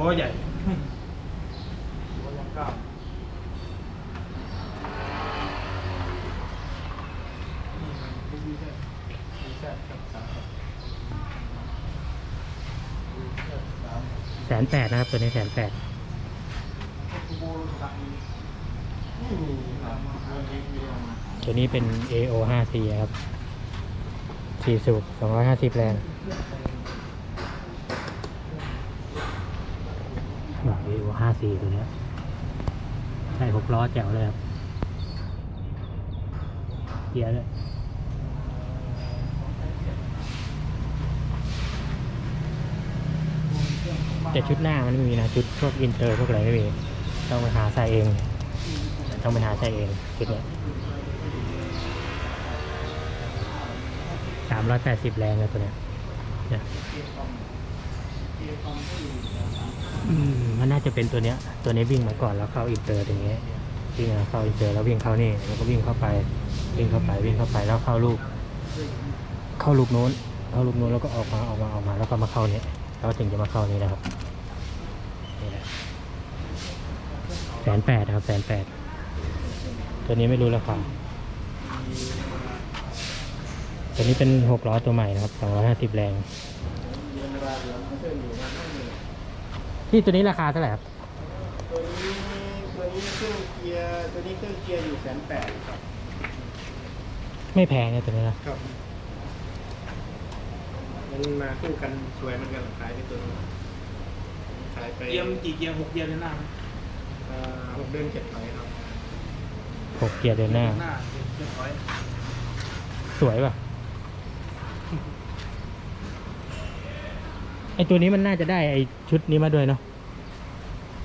ล้อใหญ่ล้อยางเก้านี่มันเป็นดีแค่ดีแค่กับสามดีแค่สามแสนแปดนะครับ ตัวนี้แสนแปดคูโบตักนี่มีสามเรื่องนี้มีเอามาตัวนี้เป็น AO 5 C ครับสี่สูบ250 แรง อ่า AO 5 C ตัวเนี้ยใช่หกล้อแจ๋วเลยครับเกียร์ด้วยแต่ชุดหน้ามันไม่มีนะ ชุดพวกอินเตอร์พวกอะไรไม่มี ต้องไปหาใส่เอง ต้องไปหาใส่เองชุดเนี้ยสามร้อยแปดสิบแรงเลยตัวเนี้ยเนี่ยอื มันน่าจะเป็นตัวเนี้ย ตัวนี้วิ่งมาก่อนแล้วเข้าอินเตอร์อย่างเงี้ยวิ่งเข้าอินเตอร์แล้ววิ่งเข้านี่แล้วก็วิ่งเข้าไปวิ่งเข้าไปวิ่งเข้าไปแล้วเข้าลูก เข้าลูกนู้นเข้าลูกนู้นแล้วก็ออกมาออกมาออกมาแล้วก็มาเข้าเนี้ยแล้วถึงจะมาเข้านี้นะครับนี่แหละแสนแปดครับแสนแปดตัวนี้ไม่รู้ราคาตัวนี้เป็นหกล้อตัวใหม่นะครับสองร้อยห้าสิบแรง ที่ตัวนี้ราคาเท่าไหร่ครับ ตัวนี้ตัวนี้เครื่องเกียร์ตัวนี้เครื่องเกียร์อยู่แสนแปดครับไม่แพงนะตัวนี้นะครับมันมาคู่กันสวยเหมันกันขายไปตัวนี้ขายไปเกียร์มันกี่เกียร์หกเกียร์เลยหน้าไหมเอ่อหกเดือนเจ็ดถอยครับหกเกียร์เดินหน้าหน้าเรียบร้อย สวยป่ะ ไอตัวนี้มันน่าจะได้ไอชุดนี้มาด้วยเนาะ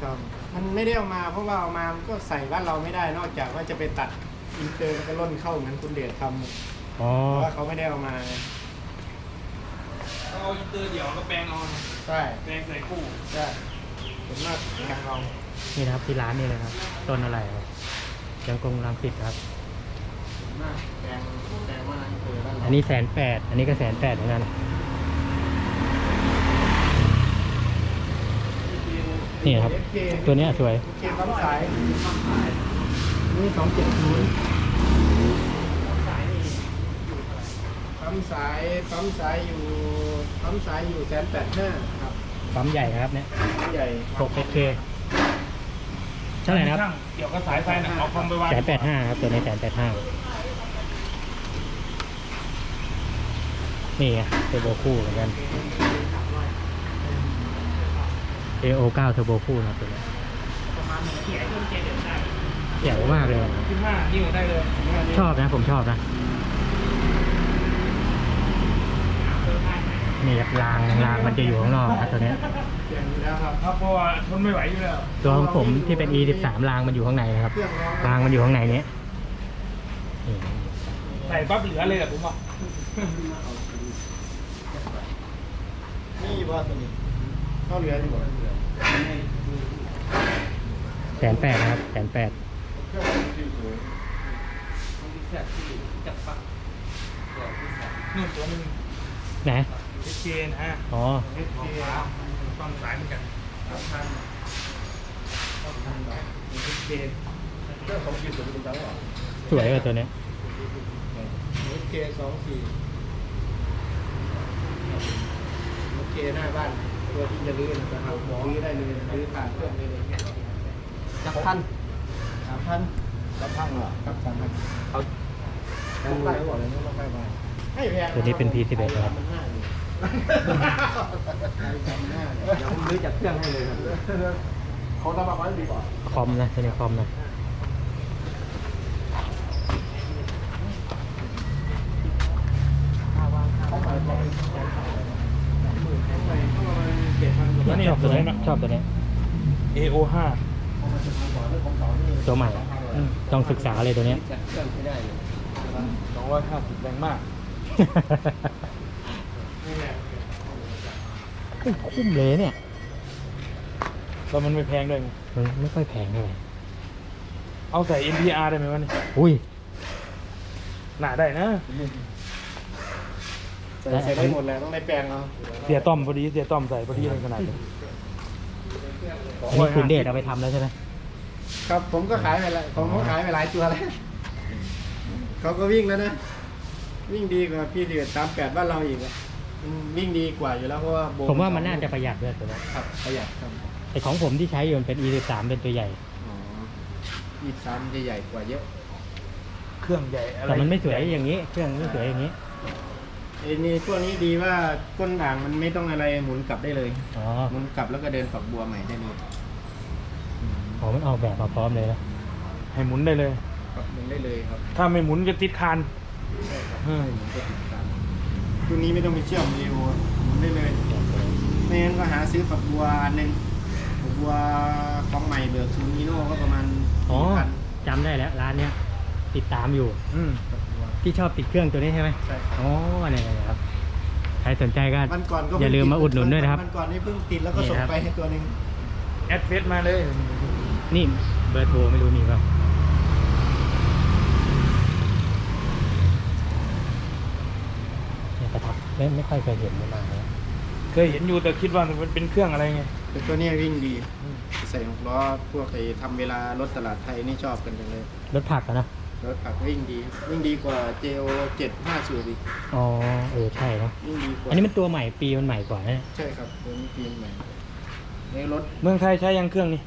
ครับมันไม่ได้เอามาเพราะว่าเอามามันก็ใส่บ้านเราไม่ได้นอกจากว่าจะไปตัดอินเตอร์แล้วก็ล่นเข้าเหมือนคุณเดชทำอ๋อเพราะว่าเขาไม่ได้เอามาไงเอาอินเตอร์เดี่ยวก็แปลงเอาใช่แปลงใส่คู่ใช่ส่วนมากทางเรานี่นะครับที่ร้านนี่เลยครับต้นอะไรครับยังกงรังสิตครับส่วนมากแปลงแปลงว่าอินเตอร์บ้านเราอันนี้แสนแปดอันนี้ก็แสนแปดเหมือนกัน นี่ครับ FK ตัวเนี้ยสวยโอเคปั๊มสายนี่สองเจ็ดศูนย์ปั๊มสายปั๊มสายอยู่ปั๊มสายอยู่แสนแปดห้าครับปั๊มใหญ่นะครับเนี่ยปั๊มใหญ่หกเคเท่าไหร่นะครับช่างเกี่ยวกับสายไฟนะเอาคอมไปวางแสนแปดห้าครับตัวนี้แสนแปดห้านี่ไงเทอร์โบคู่เหมือนกัน AO 9เทอร์โบคู่นะครับตัวนี้ประมาณหนึ่งเกียร์เครื่องเกียร์เดินได้ใหญ่มากเลยขึ้นห้านิ้วได้เลยชอบนะผมชอบนะนี่ครับรางรางมันจะอยู่ข้างนอกครับตัวเนี้ยเปลี่ยนอยู่แล้วครับครับเพราะว่าทนไม่ไหวอยู่แล้วตัวของผมที่เป็น E 1 3 รางมันอยู่ข้างในนะครับเครื่องร้องรางมันอยู่ข้างในเนี้ยนี่ใส่ปั๊บเหลือเลยอะผมว่า นี่ว่าตัวนี้ เข้าเรืออยู่บ่แสนแปดนะครับแสนแปดเครื่องที่สวยจับปั๊บนู่นตัวหนึงไหนเอเจนะฮะอ๋อเอสเคต้องสายเหมือนกันพันพันบาทเอเจเครื่องสองขีดสูงเป็นจังหวะสวยกว่าตัวเนี้ยเอสเคสองสี่โอเคหน้าบ้าน ตัวที่จะรื้อนะครับรื้อได้เลยรื้อผ่านเครื่องได้เลยจับพันสามพันจับพันเหรอครับสามพันเขาดูแล้วบอกเลยว่าไม่ไปให้แพงตัวนี้เป็น P11 นะครับมันห้าอยู่เดี๋ยวผมรื้อจากเครื่องให้เลยครับเขาทำมาไว้ดีกว่าคอมนะตัวนี้คอมนะ แล้วนี่ ชอบตัวตัวนี้นี้ชอบตัวนี้ AO ห้าตัวใหม่ต้องศึกษาเลยตัวเนี้ยจัดเครื่องไม่ได้เลยสองร้อยห้าสิบแรงมากอุ้ยคุ้มเลยเนี่ยแล้วมันไม่แพงด้วยไงมันไม่ค่อยแพงเท่าไหร่เอาใส่ NPR ได้ไหมวะนี่อุ้ย หนาได้นะ ใส่ใส่ได้หมดเลยต้องได้แปลงเอาเสียต้อมพอดีเสียต้อมใส่พอดีเลยขนาดนี้อันนี้คุณเดชเอาไปทำแล้วใช่ไหมครับผมก็ขายไปแล้วผมก็ขายไปหลายตัวแล้วเขาก็วิ่งแล้วนะ วิ่งดีกว่าพี่เดือดสามแปดบ้านเราอีกอะมันวิ่งดีกว่าอยู่แล้วเพราะว่าโบผมว่ามันน่าจะประหยัดด้วยตัวนี้ครับประหยัดครับแต่ของผมที่ใช้อยู่มันเป็น E13 เป็นตัวใหญ่ อ๋ออีสามจะใหญ่กว่าเยอะ เครื่องใหญ่อะไรแต่มันไม่สวยอย่างนี้ เครื่องไม่สวยอย่างนี้ ไอ้นี่พวกนี้ดีว่าก้นด่างมันไม่ต้องอะไรหมุนกลับได้เลยอ๋อหมุนกลับแล้วก็เดินฝักบัวใหม่ได้เลยของมันออกแบบมาพร้อมเลยนะให้หมุนได้เลย ปรับหมุนได้เลยครับถ้าไม่หมุนจะติดคานใช่ครับอืมหมุนก็ติดตามตัวนี้ไม่ต้องไปเชื่อมเอวหมุนได้เลยไม่งั้นก็หาซื้อฝักบัวอันหนึ่งฝักบัวของใหม่เบิกซูนิโน่ก็ประมาณอ๋อสี่พันจำได้แล้วร้านเนี้ยติดตามอยู่ อืมฝักบัว ที่ชอบติดเครื่องตัวนี้ใช่ไหมใช่ครับ อ๋อเนี่ยๆครับ ใครสนใจก็วันก่อนก็อย่าลืมมาอุดหนุนด้วยนะครับวันก่อนนี่เพิ่งติดแล้วก็นี่ส่งครับไปให้ตัวหนึ่งแอดเฟซมาเลย นี่เบอร์โทรไม่รู้มีเปล่าเนี่ยประทับไม่ไม่ค่อยเคยเห็นมานานแล้วเคยเห็นอยู่แต่คิดว่ามันเป็นเครื่องอะไรไง แต่ตัวเนี้ยวิ่งดี ใส่หกล้อพวกไอ้ทำเวลารถตลาดไทยนี่ชอบกันจังเลย รถผักอะนะ รถผักวิ่งดี วิ่งดีกว่า JO 750อีกอ๋อเออใช่เนาะวิ่งดีกว่าอันนี้มันตัวใหม่ปีมันใหม่กว่านะเนี่ยใช่ครับตัวนี้ปีใหม่ในรถเมืองไทยใช้ยังเครื่องนี้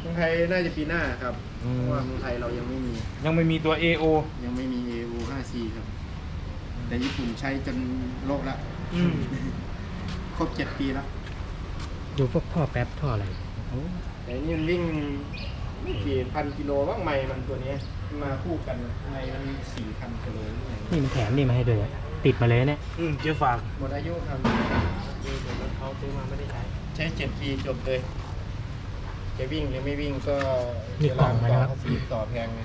เมืองไทยน่าจะปีหน้าครับอืเพมราะว่าเมืองไทยเรายังไม่มี ยังไม่มีตัว AO ยังไม่มี AO 5C ครับ แต่ญี่ปุ่นใช้จนโลกละอืมครบเจ็ดปีแล้วดูพวกท่อแป๊บท่ออะไรโอ้แต่นี่มันวิ่ง ไม่กี่พันกิโลบ้างไม่มันตัวเนี้ยมาคู่กันไม่มันสี่พันกิโลหรือไงนี่มันแถมนี่มาให้ด้วยอะติดมาเลยเนี่ยอืมเจ้าฝากหมดอายุครับนี่ผมเขาซื้อมาไม่ได้ใช้ ใช้เจ็ดปีจบเลยจะวิ่งหรือไม่วิ่งก็มีกล่องไหมนะครับภาษีต่อแพงไง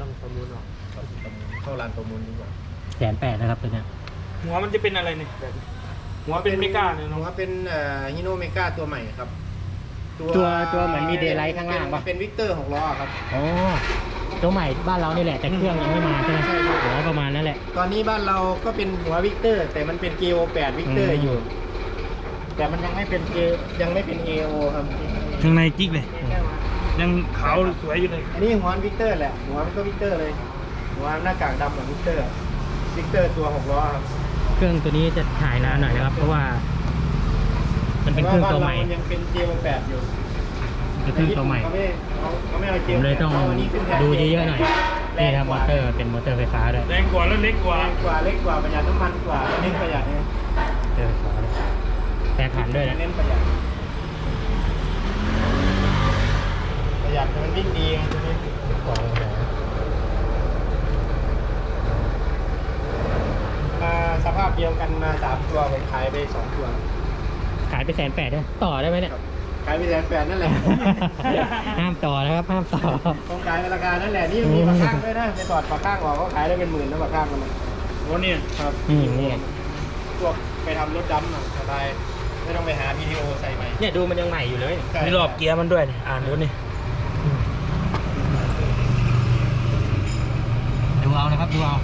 ต้องประมูลออกครับประมูลเข้าร้านประมูลดีกว่าแสนแปดนะครับตัวเนี้ยหัวมันจะเป็นอะไรเนี่ยแบบนี้หัวเป็นเมกาเนี่ยหัเนาะวเป็นฮิโนเมกาตัวใหม่ครับ ตัวตัวเหมือนมีเดย์ไลท์ข้างล่างปะ เป็นวิกเตอร์หกล้อครับอ๋อตัวใหม่บ้านเรานี่แหละ แต่เครื่องยังไม่มาใช่ไหมใช่ครับหัวประมาณนั้นแหละ ตอนนี้บ้านเราก็เป็นหัววิกเตอร์ แต่มันเป็น GO 8วิกเตอร์อืม อยู่ แต่มันยังไม่เป็น G ยังไม่เป็น AO ครับข้างในกิ๊กเลย ยังขาวสวยอยู่เลย อันนี้หัววิกเตอร์แหละหัวมันก็วิกเตอร์เลยหัวหน้ากากดำเหมือนวิกเตอร์วิกเตอร์ตัวหกล้อครับ เครื่องตัวนี้จะถ่ายนานหน่อยนะครับ เพราะว่า มันเป็นเครื่องตัวใหม่แาบ้านเรานยังเป็น GO 8อยู่เป็นเครื่องตัวใหม่ เขาไม่เขาเขาไม่เอาผ GO มเลยต้อง8านนี้ขึ้นแทนดูเยอะๆหน่อยแรนี่งครับกมอว่าเตอร์เป็นมอเตอร์ไฟฟ้าด้วยแรงกว่าแล้วเล็กกว่า แรงกว่าเล็กกว่าประหยัดน้ำมันกว่าเน้นประหยัดเนี่ยมอเตอร์ไฟฟ้าด้วยแปรผันด้วยนะเน้นประหยัดประหยัดแต่มันวิ่งดีไงตัวนี้ของแถมมาสภาพเดียวกันมาสามตัวไปขายไปสองตัว ขายไปแสนแปดด้วยต่อได้ไหมเนี่ยครับขายไปแสนแปดนั่นแหละ ห้ามต่อนะครับ ห้ามต่อต้องขายในราคานั่นแหละ นี่มีปลาข้างด้วยนะไปถอดปลาข้างออกก็ขายได้เป็นหมื่นนะปลาข้างมันนะหัวเนี่ยครับอืมนี่ไงพวกไปทำรถดำน่ะสบายไม่ต้องไปหา PTO ใส่ใหม่ เนี่ยดูมันยังใหม่อยู่เลยใช่มีรอบเกียร์มันด้วยนี่อ่านดูนี่ดูเอานะครับดูเอา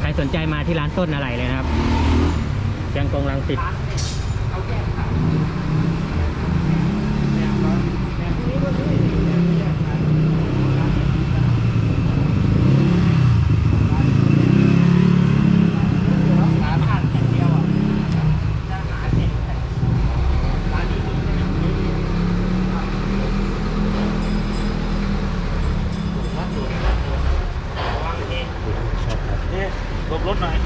ใครสนใจมาที่ร้านต้นอะไรเลยนะครับ แกงกงลังสิตนี่หลบรถหน่อย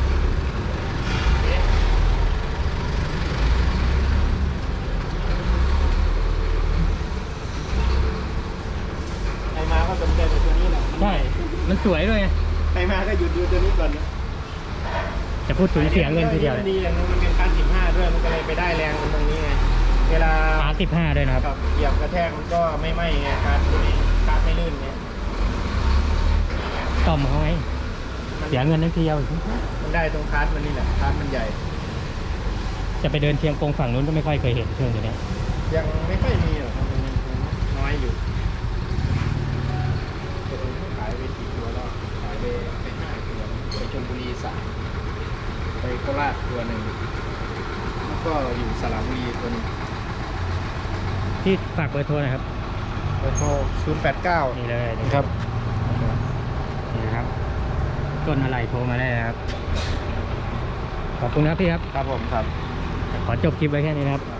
ใครมาก็สนใจในตัวนี้แหละ ใช่ มันสวยด้วยไงใครมาก็หยุดดูตัวนี้ก่อนนะจะพูดถึงเสียเงินทีเดียวมันดีอย่างนึงมันเป็นคันสิบห้าด้วย มันก็เลยไปได้แรงตรงนี้ไง เวลาพาสิบห้าด้วยนะครับกับเหยียบกระแทกมันก็ไม่ไหม้ไงการตัวนี้การไม่ลื่นไงต่อมเขาไงมันเสียเงินทั้งทีเดียวมันได้ตรงคาร์ดมันนี่แหละคาร์ดมันใหญ่ จะไปเดินเชียงกงฝั่งนู้นก็ไม่ค่อยเคยเห็นเครื่องตัวเนี้ยยังไม่ค่อยมีหรอกครับมันยังน้อยอยู่แต่ผมก็ขายไปสี่ตัวแล้วขายไปไปห้าตัวไป ชลบุรีสามไปโคราชตัวหนึ่งก็อยู่สระบุรีตัวนี้พี่ฝากเบอร์โทรหน่อยครับเบอร์โทรศูนย์แปดเก้านี่เลยนี่ครับนี่นะครับ ต้นอะไรโทรมาได้นะครับ ขอบคุณครับพี่ครับ ครับผมครับ ขอจบคลิปไว้แค่นี้นะครับค